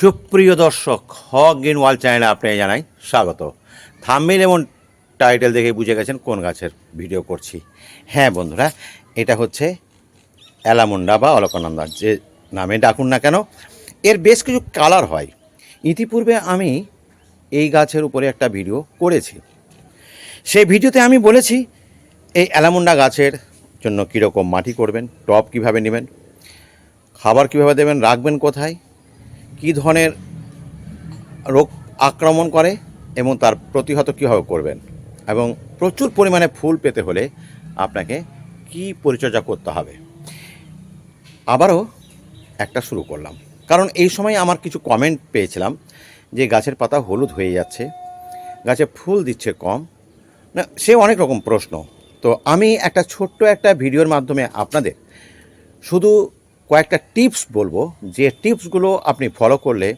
সুপ্রিয় দর্শক, হক গ্রিন ওয়াল চ্যানেলে আপনাকে জানাই স্বাগত। থাম্বেল এবং টাইটেল দেখে বুঝে গেছেন কোন গাছের ভিডিও করছি। হ্যাঁ বন্ধুরা, এটা হচ্ছে অ্যালামুন্ডা বা অলকানন্দা, যে নামে ডাকুন না কেন। এর বেশ কিছু কালার হয়। ইতিপূর্বে আমি এই গাছের উপরে একটা ভিডিও করেছি। সেই ভিডিওতে আমি বলেছি, এই অ্যালামুন্ডা গাছের জন্য কীরকম মাটি করবেন টপ কীভাবে নেবেন, খাবার কীভাবে দেবেন, রাখবেন কোথায় কী ধরনের রোগ আক্রমণ করে এবং তার প্রতিহত কীভাবে করবেন? এবং প্রচুর পরিমাণে ফুল পেতে হলে আপনাকে কি পরিচর্যা করতে হবে? আবারও একটা শুরু করলাম। কারণ এই সময় আমার কিছু কমেন্ট পেয়েছিলাম যে গাছের পাতা হলুদ হয়ে যাচ্ছে, গাছে ফুল দিচ্ছে কম। না, সে অনেক রকম প্রশ্ন। তো আমি একটা ছোট্ট একটা ভিডিওর মাধ্যমে আপনাদের শুধু কয়েকটা টিপস বলব, যে টিপসগুলো আপনি ফলো করলে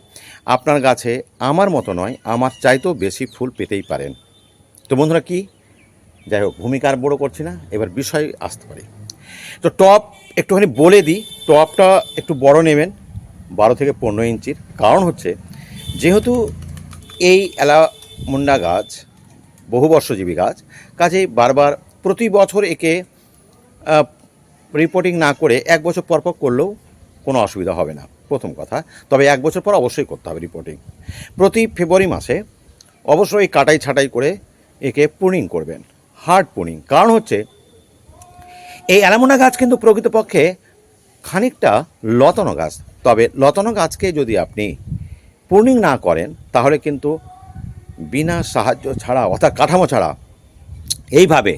আপনার গাছে আমার মতো নয়, আমার চাইতেও বেশি ফুল পেতেই পারেন। তো বন্ধুরা কি? যাই হোক, ভূমিকা আর বড়ো করছি না, এবার বিষয় আসতে পারি। তো টপ একটুখানি বলে দিই, টপটা একটু বড় নেবেন, বারো থেকে পনেরো ইঞ্চির। কারণ হচ্ছে, যেহেতু এই অ্যালামুন্ডা গাছ, বহুবর্ষজীবী গাছ, কাজেই বারবার প্রতি বছর একে রিপোর্টিং না করে এক বছর পর পর করলেও কোনো অসুবিধা হবে না, প্রথম কথা। তবে এক বছর পর অবশ্যই করতে হবে রিপোর্টিং প্রতি ফেব্রুয়ারি মাসে অবশ্যই কাটাই ছাটাই করে একে পুনিং করবেন হার্ড পুনিং কারণ হচ্ছে, এই অ্যালামোনা গাছ কিন্তু প্রকৃতপক্ষে খানিকটা লতানো গাছ। তবে লতানো গাছকে যদি আপনি পূর্ণিং না করেন, তাহলে কিন্তু বিনা সাহায্য ছাড়া অর্থাৎ কাঠামো ছাড়া এইভাবে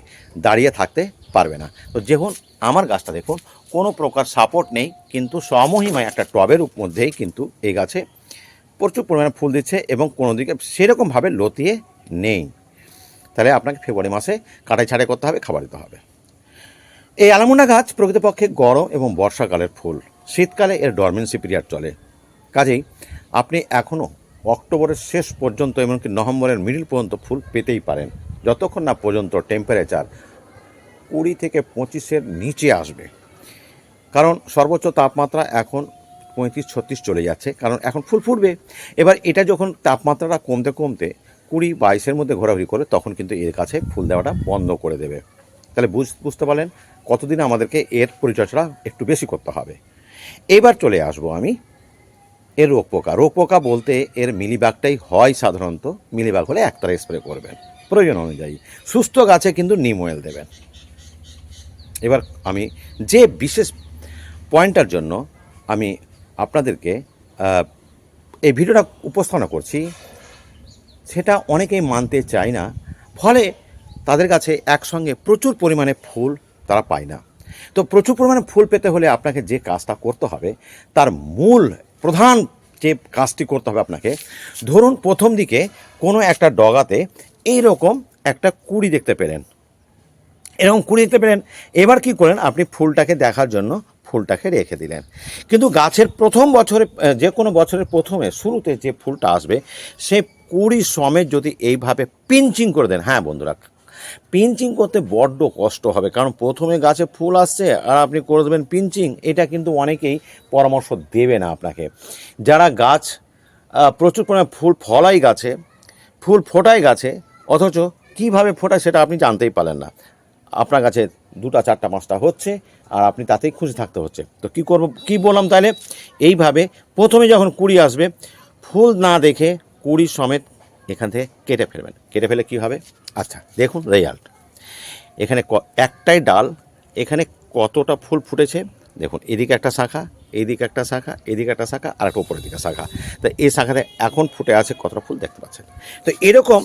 দাঁড়িয়ে থাকতে পারবে না। তো যখন আমার গাছটা দেখুন, কোনো প্রকার সাপোর্ট নেই, কিন্তু সমহিমায় একটা টবের মধ্যেই কিন্তু এই গাছে প্রচুর পরিমাণে ফুল দিচ্ছে এবং কোনো দিকে সেরকমভাবে লতিয়ে নেই। তাহলে আপনাকে ফেব্রুয়ারি মাসে কাটাই ছাড়াই করতে হবে, খাবার দিতে হবে। এই আলামুন্ডা গাছ প্রকৃতপক্ষে গরম এবং বর্ষাকালের ফুল। শীতকালে এর ডরমেন্সি পিরিয়ড চলে। কাজেই আপনি এখনও অক্টোবরের শেষ পর্যন্ত এমনকি নভেম্বরের মিডিল পর্যন্ত ফুল পেতেই পারেন। যতক্ষণ না পর্যন্ত টেম্পারেচার কুড়ি থেকে পঁচিশের নিচে আসবে। কারণ সর্বোচ্চ তাপমাত্রা এখন পঁয়ত্রিশ, ছত্রিশ চলে যাচ্ছে, কারণ এখন ফুল ফুটবে। এবার এটা যখন তাপমাত্রাটা কমতে কমতে কুড়ি, বাইশের মধ্যে ঘোরাঘুরি করে, তখন কিন্তু এর কাছে ফুল দেওয়াটা বন্ধ করে দেবে। তাহলে বুঝ, বুঝতে পারলেন কতদিন আমাদেরকে এর পরিচর্যা একটু বেশি করতে হবে। এবার চলে আসব আমি এর রোগ পোকা। রোগ পোকা বলতে এর মিলিবাগটাই হয় সাধারণত মিলিবাগ হলে একতারা স্প্রে করবেন। প্রয়োজন অনুযায়ী। সুস্থ গাছে কিন্তু নিম অয়েল দেবেন। এবার আমি যে বিশেষ পয়েন্টটার জন্য আমি আপনাদেরকে এই ভিডিওটা উপস্থাপনা করছি, সেটা অনেকেই মানতে চায় না। ফলে তাদের কাছে একসঙ্গে প্রচুর পরিমাণে ফুল তারা পায় না। তো প্রচুর পরিমাণে ফুল পেতে হলে আপনাকে যে কাজটা করতে হবে, তার মূল, প্রধান যে কাজটি করতে হবে আপনাকে, ধরুন প্রথম দিকে কোনো একটা ডগাতে এইরকম একটা কুড়ি দেখতে পেলেন। এরকম কুড়ি দিতে পারেন। এবার কি করেন আপনি ফুলটাকে দেখার জন্য ফুলটাকে রেখে দিলেন। কিন্তু গাছের প্রথম বছরে যে কোনো বছরের প্রথমে, শুরুতে যে ফুলটা আসবে, সে কুড়ি সমেত যদি এইভাবে পিঞ্চিং করে দেন হ্যাঁ বন্ধুরা, পিঞ্চিং করতে বড্ড কষ্ট হবে। কারণ প্রথমে গাছে ফুল আসছে, আর আপনি করে দেবেন পিঞ্চিং, এটা কিন্তু অনেকেই পরামর্শ দেবে না আপনাকে। যারা গাছ প্রচুর পরিমাণে ফুল ফলাই গাছে, ফুল ফোটায় গাছে, অথচ কীভাবে ফোটায় সেটা আপনি জানতেই পারলেন না। আপনার কাছে দুটা, চারটা, পাঁচটা হচ্ছে, আর আপনি তাতেই খুশি থাকতে হচ্ছে। তো কি করব, কি বললাম তাহলে? এইভাবে প্রথমে যখন কুড়ি আসবে, ফুল না দেখে কুড়ি সমেত এখান থেকে কেটে ফেলবেন। কেটে ফেলে কি হবে? আচ্ছা দেখুন রেজাল্ট এখানে একটাই ডাল, এখানে কতটা ফুল ফুটেছে? দেখুন, এদিকে একটা শাখা এইদিকে একটা শাখা, এদিকে একটা শাখা, আর একটা উপরের দিকে শাখা। তো এই শাখাতে এখন ফুটে আছে কতটা ফুল দেখতে পাচ্ছেন? তো এরকম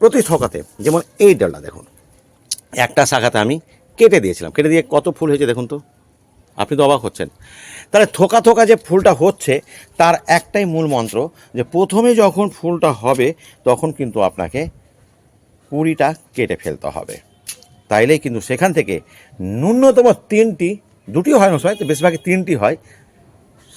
প্রতি শাখাতে যেমন এই ডালটা দেখুন একটা শাখাতে আমি কেটে দিয়েছিলাম। কেটে দিয়ে কত ফুল হয়েছে দেখুন তো। আপনি তো অবাক হচ্ছেন। তাহলে থোকা থোকা যে ফুলটা হচ্ছে, তার একটাই মূল মন্ত্র যে প্রথমে যখন ফুলটা হবে, তখন কিন্তু আপনাকে কুড়িটা কেটে ফেলতে হবে। তাইলেই কিন্তু সেখান থেকে ন্যূনতম তিনটি দুটি হয় না সময় তো বেশিরভাগই তিনটি হয়,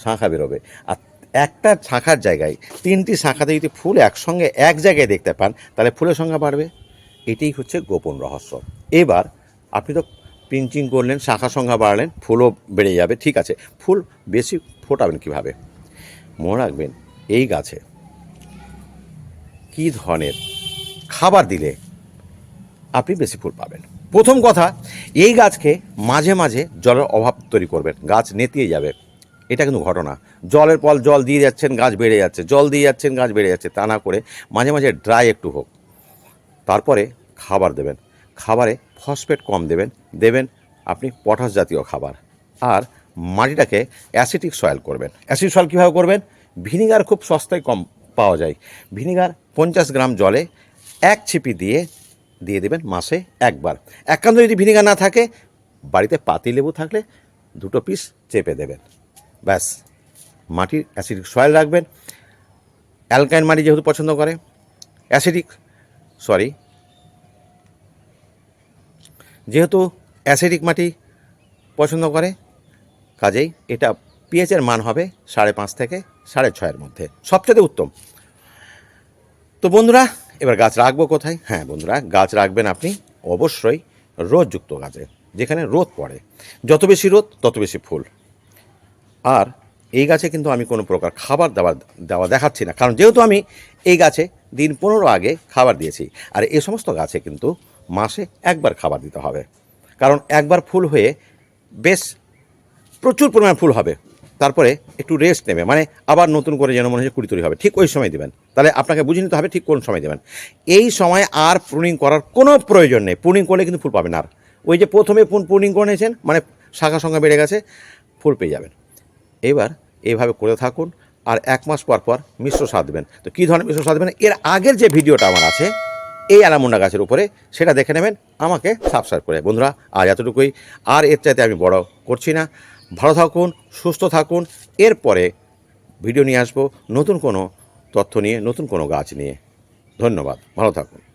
শাখা বেরোবে। আর একটা শাখার জায়গায় তিনটি শাখাতে যদি ফুল একসঙ্গে, এক জায়গায় দেখতে পান, তাহলে ফুলের সংখ্যা বাড়বে। এটাই হচ্ছে গোপন রহস্য। এবার আপনি তো পিঞ্চিং করলেন, শাখা সংখ্যা বাড়ালেন, ফুলও বেড়ে যাবে, ঠিক আছে। ফুল বেশি ফোটাবেন কীভাবে? মনে রাখবেন, এই গাছে কী ধরনের খাবার দিলে আপনি বেশি ফুল পাবেন? প্রথম কথা, এই গাছকে মাঝে মাঝে জলের অভাব তৈরি করবেন, গাছ নেতিয়ে যাবে। এটা কিন্তু ঘটনা। জলের পল জল দিয়ে যাচ্ছেন, গাছ বেড়ে যাচ্ছে, জল দিয়ে যাচ্ছেন, গাছ বেড়ে যাচ্ছে, তা না করে মাঝে মাঝে ড্রাই একটু হোক। তারপরে খাবার দেবেন। খাবারে ফসফেট কম দেবেন। দেবেন আপনি পটাশ জাতীয় খাবার। আর মাটিটাকে অ্যাসিটিক সয়েল করবেন। অ্যাসিড সয়েল কীভাবে করবেন? ভিনিগার খুব সস্তায় কম পাওয়া যায়। ভিনিগার পঞ্চাশ গ্রাম জলে এক ছিপি দিয়ে দিয়ে দেবেন মাসে একবার। একান্ত যদি ভিনিগার না থাকে, বাড়িতে পাতি লেবু থাকলে দুটো পিস চেপে দেবেন। ব্যাস। মাটির অ্যাসিডিক সয়েল রাখবেন। অ্যালকাইন মাটি যেহেতু পছন্দ করে অ্যাসিডিক সরি যেহেতু অ্যাসিডিক মাটি পছন্দ করে, কাজেই এটা পিএইচের মান হবে সাড়ে পাঁচ থেকে সাড়ে ছয়ের মধ্যে, সবচেয়ে উত্তম। তো বন্ধুরা, এবার গাছ রাখব কোথায়? হ্যাঁ বন্ধুরা, গাছ রাখবেন আপনি অবশ্যই রোদযুক্ত গাছে, যেখানে রোদ পড়ে। যত বেশি রোদ, তত বেশি ফুল। আর এই গাছে কিন্তু আমি কোনো প্রকার খাবার দেওয়া দেওয়া দেখাচ্ছি না, কারণ যেহেতু আমি এই গাছে দিন পনেরো আগে খাবার দিয়েছি। আর এ সমস্ত গাছে কিন্তু মাসে একবার খাবার দিতে হবে। কারণ একবার ফুল হয়ে বেশ প্রচুর পরিমাণ ফুল হবে। তারপরে একটু রেস্ট নেবে। মানে আবার নতুন করে যেন মনে হচ্ছে কুড়ি তৈরি হবে। ঠিক ওই সময় দেবেন। তাহলে আপনাকে বুঝে নিতে হবে ঠিক কোন সময় দেবেন। এই সময় আর প্রুনিং করার কোনো প্রয়োজন নেই। প্রুনিং করলে কিন্তু ফুল পাবেন। আর ওই যে প্রথমে প্রুনিং করে নিয়েছেন মানে শাখা সংখ্যা বেড়ে গেছে, ফুল পেয়ে যাবেন। এবার এইভাবে করে থাকুন। আর এক মাস পর পর মিশ্র সার দেবেন। তো কী ধরনের মিশ্র সার দেবেন? এর আগের যে ভিডিওটা আমার আছে, এই অ্যালামুন্ডা গাছের উপরে, সেটা দেখে নেবেন, আমাকে সাবস্ক্রাইব করে। বন্ধুরা আর এতটুকুই। আর এর চাইতে আমি বড় করছি না। ভালো থাকুন, সুস্থ থাকুন। এরপরে ভিডিও নিয়ে আসব নতুন কোনো তথ্য নিয়ে, নতুন কোনো গাছ নিয়ে। ধন্যবাদ। ভালো থাকুন।